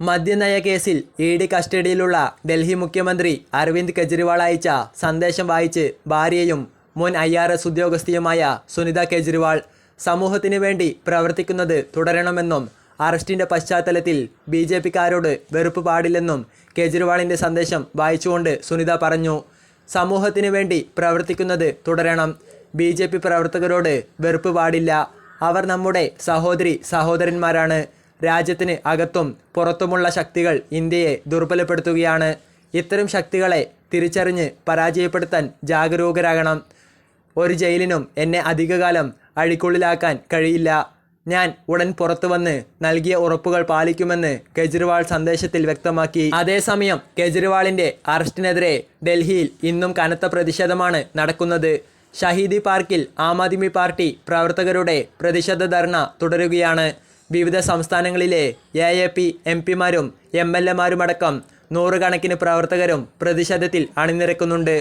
മദ്യനയ കേസിൽ E D കസ്റ്റഡിയിലുള്ള Delhi മുഖ്യമന്ത്രി അരവിന്ദ് കെജ്രിവാൾ അയച്ച സന്ദേശം വായിച്ച് ഭാര്യയും മുൻ ഐ ആർ എസ് ഉദ്യോഗസ്ഥയുമായ സുനിത കെജ്രിവാൾ സമൂഹത്തിന് വേണ്ടി പ്രവർത്തിക്കുന്നത് തുടരണമെന്നും അറസ്റ്റിന്റെ പശ്ചാത്തലത്തിൽ ബി ജെ പിക്കാരോട് വെറുപ്പ് പാടില്ലെന്നും കെജ്രിവാളിന്റെ സന്ദേശം വായിച്ചുകൊണ്ട് സുനിത പറഞ്ഞു. സമൂഹത്തിന് വേണ്ടി പ്രവർത്തിക്കുന്നത് തുടരണം. ബി പ്രവർത്തകരോട് വെറുപ്പ് പാടില്ല. അവർ നമ്മുടെ സഹോദരി സഹോദരന്മാരാണ്. രാജ്യത്തിന് അകത്തും പുറത്തുമുള്ള ശക്തികൾ ഇന്ത്യയെ ദുർബലപ്പെടുത്തുകയാണ്. ഇത്തരം ശക്തികളെ തിരിച്ചറിഞ്ഞ് പരാജയപ്പെടുത്താൻ ജാഗരൂകരാകണം. ഒരു ജയിലിനും എന്നെ അധികകാലം അഴിക്കുള്ളിലാക്കാൻ കഴിയില്ല. ഞാൻ ഉടൻ പുറത്തു വന്ന് നൽകിയ ഉറപ്പുകൾ പാലിക്കുമെന്ന് കെജ്രിവാൾ സന്ദേശത്തിൽ വ്യക്തമാക്കി. അതേസമയം കെജ്രിവാളിന്റെ അറസ്റ്റിനെതിരെ ഡൽഹിയിൽ ഇന്നും കനത്ത പ്രതിഷേധമാണ് നടക്കുന്നത്. ഷഹീദി പാർക്കിൽ ആം ആദ്മി പാർട്ടി പ്രവർത്തകരുടെ പ്രതിഷേധ ധർണ തുടരുകയാണ്. വിവിധ സംസ്ഥാനങ്ങളിലെ എ എ പി എം പിമാരും എം എൽ എമാരുമടക്കം നൂറുകണക്കിന് പ്രവർത്തകരും പ്രതിഷേധത്തിൽ അണിനിരക്കുന്നുണ്ട്.